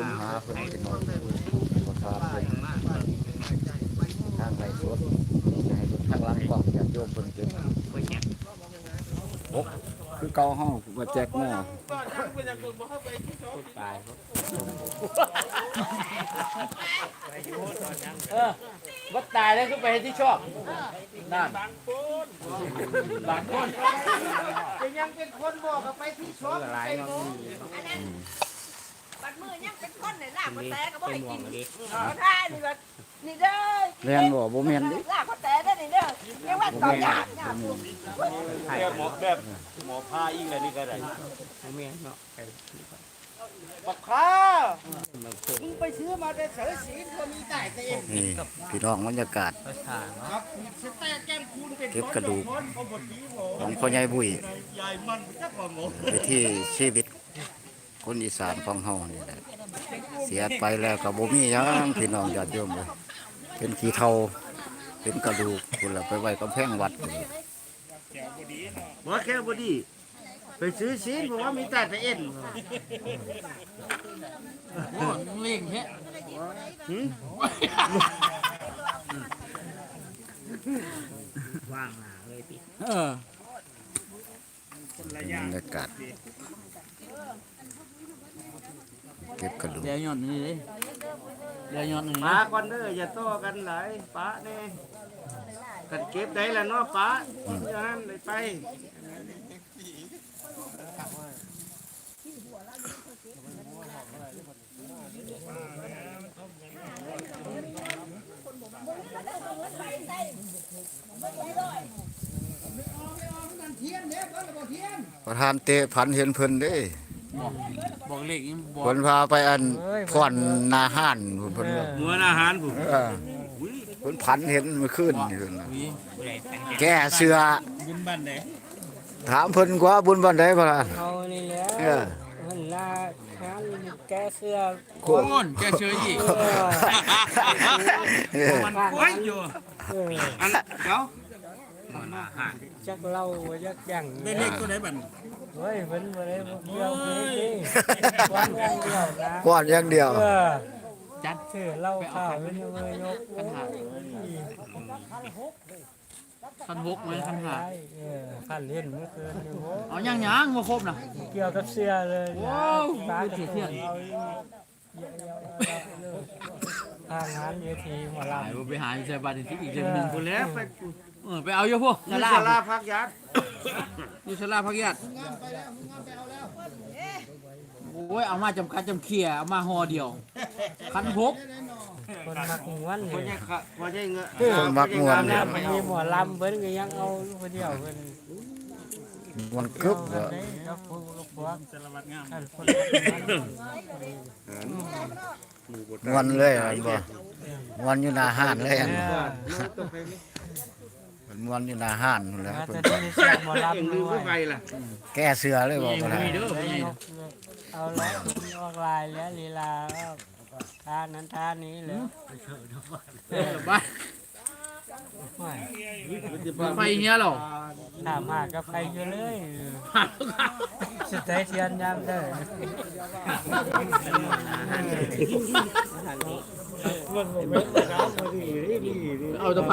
มหาเพิ่นเป็นองขอทราเพิ่นทางไรสดให้เพิ่นทางหลังกล้องญาติโยมเพิ่นเก็บโอ้คือเกาห้องว่าแจกหม้อตายเออวัดตายแล้วก็ไปที่ชอบนั่นบางคนบางคนยังเป็นคนบอกกับไปที่ชอปหลายเนาะ บัดมือยังเป็น คนในลากก็แต่ก็บ่ให้กินเอาท่านี่บัดนี่เด้อแม่นบ่บ่แม่นดิลากก็แต่ได้อนี่เด้อเรียกว่าต่อยากเนี่ยแบบหมอแบบหมอผ้าอีกเลยนี่ก็ได้เมียเนาะบักข้ามึงไปซื้อมาแต่เสือสีก็มีแต่เต็มนี่พี่น้องบรรยากาศภาษาเนาะครับสแตกแก้มคูณเป็นเก็บกระดูกคนเขาบดดีหมอของพ่อใหญ่บุ้ยใหญ่มันจักว่าหมอวิธีชีวิต คนอีสานของเฮานี่แหละเสียไปแล้วก็บ่มีหยังพี่น้องญาติโยมเลยเป็นขี้เฒ่าเป็นกระดูกพุ่นละไปไว้กำแพงวัดพุ่นล่ะบอกแค่บดีไปซื้อสีผมว่ามีแต่เอ็นเล่งแค่ว่างหนาเลยติเออบรรยากาศ เก็บกระดูกเดี๋ยวหย่อนนี่เลยเดี๋ยวหย่อนนี่ป้านะก่อนเด้ออย่าโต้กันหลายป้าเน่กันเก็บได้แล้วเนาะป้าอย่างนั้นเลยไปประธานเตะผันเห็นเพิ่นเด้ บอกเลขยังบอกเพิ่นพาไปอันพ่อนนาห้านเพิ่นว่าหัวอาหารผมเออเพิ่นผันเห็นเมื่อคืนนี่เพิ่นน่ะวิแก้เสื้อบุญบ้านไหนถามเพิ่นกว่าบุญบันไดพ่ล่ะเอานี่แหล้วเออมันลาหาแกเสื้อโคโอนแกเชื่ออีกเออ มันกล้วยอยู่เอออันเดี๋ยว จักเล่าว่าจักยังได้เลขตัวไหนบันเฮ้ยเพิ่นบ่ได้บ่เกี่ยวเพิ่นนี่วันอย่างเดียวนะก้อนอย่างเดียว เออจัดถือเหล้าข้าวเป็นมือยกขันหาขันหกไหมขันหาใช่เออขันเล่นเมื่อคืนนี่โหเอายังยังมาครบนะเกี่ยวกับเสื้อเลยนะว้าวตาเสียเทียนเอาเยอะๆทางงานเวทีหมอลำไปไปหาใส่บาตรที่อีกเดือนหนึ่งกูแล้วไปเออไปเอาเยอะพวกนี่ลาสลาพักยัดอยู่สลาพักญาติโอ้ยเอามาจำกัดจำเขี่ยเอามาห่อเดียวขันหกคนมักม้วนพอนี่ใช่ขะพอใช่เงอะคนมักม่วนแล้เนี่วยมันมีหมอลำเพิ่นก็ยังเอาคนเดียวเพิ่นมันกึบเอาอะกันได้ครับพวกลูกพวกท่านคนวันเลยอันบ่วันอยู่หน้าห้านเลยอันเนี่ยมั นวันอยู่หน้าห้านนั่นแหละมาเพิ่แต่นที่เสียงหมอเองลำลืด้มวยไปล่ะแก้เสื้อเลยบอกว่ามีเด้อไม่ใช่เอาแล้วออกลายแล้วลีลาท่านั้นท่านี้เลยบ้านไม่ไฟเนี้ยหรอถามหากับใครอยู่เลยสุดใจเทียนยามเด้อเอาตะ